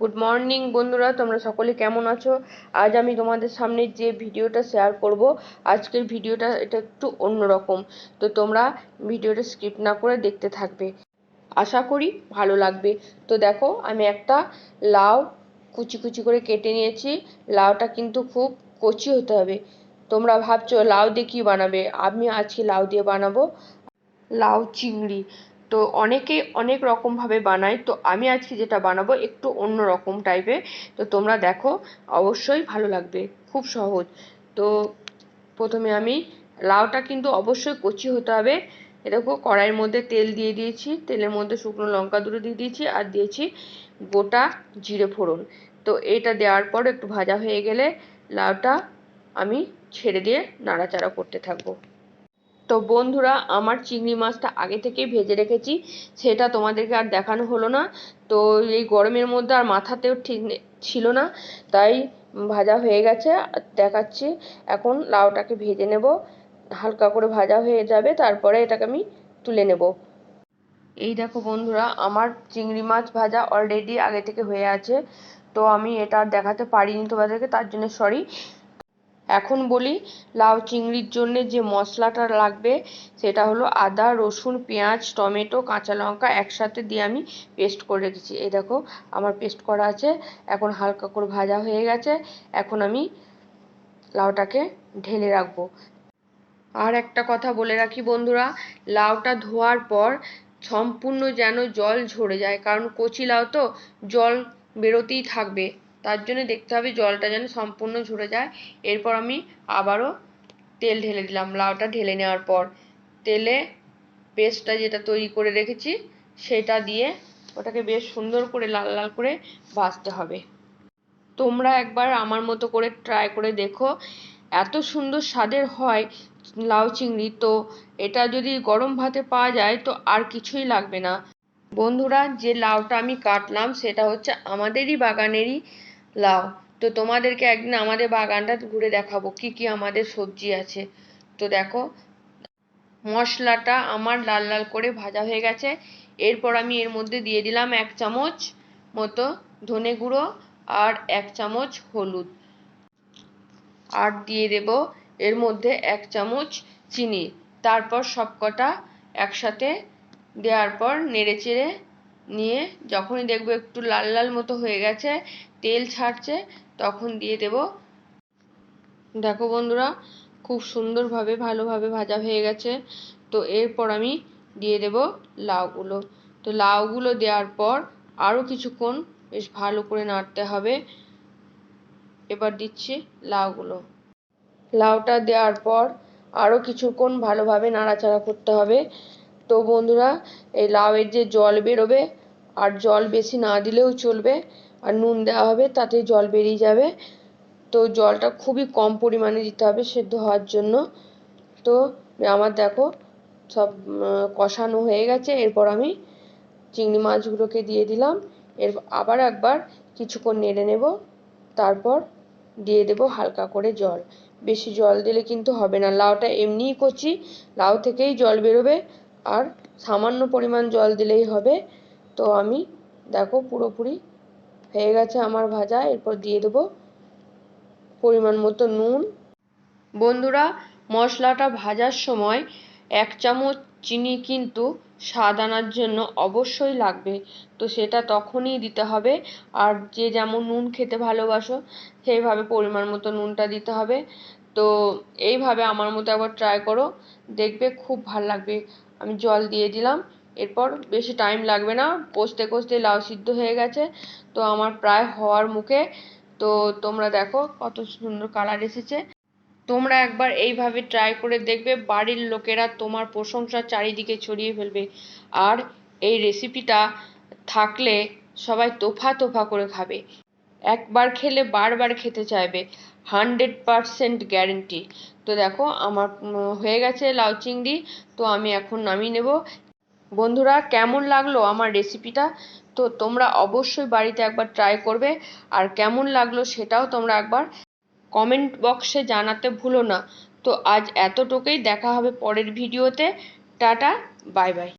Good morning বন্ধুরা, তোমরা সকলে কেমন আছো? আজ আমি তোমাদের সামনে যে ভিডিওটা শেয়ার করব, আজকের ভিডিওটা এটা একটু অন্যরকম। তো তোমরা ভিডিওটা স্কিপ না করে দেখতে থাকবে। আশা করি ভালো লাগবে। তো দেখো, আমি একটা লাউ কুচি কুচি করে কেটে নিয়েছি। লাউটা কিন্তু খুব কচি হতে হবে। তোমরা ভাবছ, লাউ দিয়ে কী বানাবে? আমি আজকে লাউ দিয়ে বানাবো লাউ চিংড়ি। তো অনেকে অনেক রকমভাবে বানায়। তো আমি আজকে যেটা বানাবো একটু অন্য রকম টাইপের তো তোমরা দেখো, অবশ্যই ভালো লাগবে, খুব সহজ। তো প্রথমে আমি লাউটা কিন্তু অবশ্যই কচি হতে হবে। এরকম কড়াইয়ের মধ্যে তেল দিয়ে দিয়েছি। তেলের মধ্যে শুকনো লঙ্কা দুটো দিয়ে দিয়েছি আর দিয়েছি গোটা জিরে ফোড়ন। তো এটা দেওয়ার পর একটু ভাজা হয়ে গেলে লাউটা আমি ছেড়ে দিয়ে নাড়াচাড়া করতে থাকব। তো বন্ধুরা, আমার চিংড়ি মাছটা আগে থেকেই ভেজে রেখেছি, সেটা তোমাদেরকে আর দেখানো হলো না। তো এই গরমের মধ্যে আর মাথাতেও ঠিক ছিল না, তাই ভাজা হয়ে গেছে। দেখাচ্ছি, এখন লাউটাকে ভেজে নেব। হালকা করে ভাজা হয়ে যাবে, তারপরে এটাকে আমি তুলে নেব। এই দেখো বন্ধুরা, আমার চিংড়ি মাছ ভাজা অলরেডি আগে থেকে হয়ে আছে। তো আমি এটা আর দেখাতে পারিনি তোমাদেরকে, তার জন্য সরি এখন বলি লাউ চিংড়ির জন্যে যে মশলাটা লাগবে সেটা হলো আদা, রসুন, পেঁয়াজ, টমেটো, কাঁচা লঙ্কা একসাথে দিয়ে আমি পেস্ট করে রেখেছি। এই দেখো আমার পেস্ট করা আছে, এখন হালকা করে ভাজা হয়ে গেছে, এখন আমি লাউটাকে ঢেলে রাখব। আর একটা কথা বলে রাখি বন্ধুরা, লাউটা ধোয়ার পর সম্পূর্ণ যেন জল ঝরে যায়, কারণ কচি লাউ তো জল বেরোতেই থাকবে। তার জন্য দেখতে হবে জলটা যেন সম্পূর্ণ ঝরে যায়। এরপর আমি আবারও তেল ঢেলে দিলাম, লাউটা ঢেলে নেওয়ার পর। তেলে পেস্টটা যেটা তৈরি করে রেখেছি, সেটা দিয়ে ওটাকে বেশ সুন্দর করে লাল লাল করে ভাজতে হবে। তোমরা একবার আমার মতো করে ট্রাই করে দেখো, এত সুন্দর স্বাদের হয় লাউ চিংড়ি। তো এটা যদি গরম ভাতে পাওয়া যায়, তো আর কিছুই লাগবে না। বন্ধুরা, যে লাউটা আমি কাটলাম, সেটা হচ্ছে আমাদেরই বাগানেরই লাউ তো তোমাদেরকে একদিন আমাদের বাগানটা ঘুরে দেখাবো, কি কি আমাদের সবজি আছে। তো দেখো, মশলাটা আমার লাল লাল করে ভাজা হয়ে গেছে। এরপর আমি এর মধ্যে দিয়ে দিলাম এক চামচ মতো ধনে গুঁড়ো আর এক চামচ হলুদ। আর দিয়ে দেব এর মধ্যে এক চামচ চিনি। তারপর সবকটা একসাথে দেওয়ার পর নেড়ে চেড়ে নিয়ে, যখনই দেখব একটু লাল লাল মতো হয়ে গেছে তেল ছাড়ছে, তখন দিয়ে দেব। দেখো বন্ধুরা, খুব সুন্দরভাবে, ভালোভাবে ভাজা হয়ে গেছে। তো এরপর আমি দিয়ে দেব লাউগুলো। তো লাউগুলো দেওয়ার পর আরও কিছুক্ষণ বেশ ভালো করে নাড়তে হবে। এবার দিচ্ছি লাউগুলো। লাউটা দেওয়ার পর আরও কিছুক্ষণ ভালোভাবে নাড়াচাড়া করতে হবে। তো বন্ধুরা, এই লাউয়ের যে জল বেরোবে, আর জল বেশি না দিলেও চলবে আর নুন দেওয়া হবে তাতে জল বেরিয়ে যাবে। তো জলটা খুবই কম পরিমাণে দিতে হবে সেদ্ধ হওয়ার জন্য। তো আমার দেখো সব কষানো হয়ে গেছে। এরপর আমি চিংড়ি মাছগুলোকে দিয়ে দিলাম। এর, আবার একবার কিছুক্ষণ নেড়ে নেব। তারপর দিয়ে দেব হালকা করে জল। বেশি জল দিলে কিন্তু হবে না। লাউটা এমনিই কচি, লাউ থেকেই জল বেরোবে। আর সামান্য পরিমাণ জল দিলেই হবে। তো আমি দেখো পুরোপুরি হয়ে গেছে আমার ভাজা, এরপর দিয়ে দেবো পরিমাণ মতো নুন। বন্ধুরা, মশলাটা ভাজার সময় এক চামচ চিনি কিন্তু স্বাদ আনার জন্য অবশ্যই লাগবে। তো সেটা তখনই দিতে হবে। আর যে যেমন নুন খেতে ভালোবাসো, সেইভাবে পরিমাণ মতো নুনটা দিতে হবে। তো এইভাবে আমার মতো একবার ট্রাই করো। দেখবে খুব ভালো লাগবে। আমি জল দিয়ে দিলাম। এরপর বেশি টাইম লাগবে না। কষতে কষতে লাউ সিদ্ধ হয়ে গেছে। তো আমার প্রায় হওয়ার মুখে। তো তোমরা দেখো কত সুন্দর কালার এসেছে। তোমরা একবার এইভাবে ট্রাই করে দেখবে। বাড়ির লোকেরা তোমার প্রশংসা চারিদিকে ছড়িয়ে ফেলবে। আর এই রেসিপিটা থাকলে সবাই তোফা তোফা করে খাবে। একবার খেলে বারবার খেতে চাইবে। হান্ড্রেড পারসেন্ট গ্যারেন্টি তো দেখো আমার হয়ে গেছে লাউ চিংড়ি। তো আমি এখন নামিয়ে নেব। বন্ধুরা, কেমন লাগল আমার রেসিপিটা তো তোমরা অবশ্যই বাড়িতে একবার ট্রাই করবে। আর কেমন লাগল সেটাও তোমরা একবার কমেন্ট বক্সে জানাতে ভুলো না। তো আজ এতটুকুই, দেখা হবে পরের ভিডিওতে টাটা বাই বাই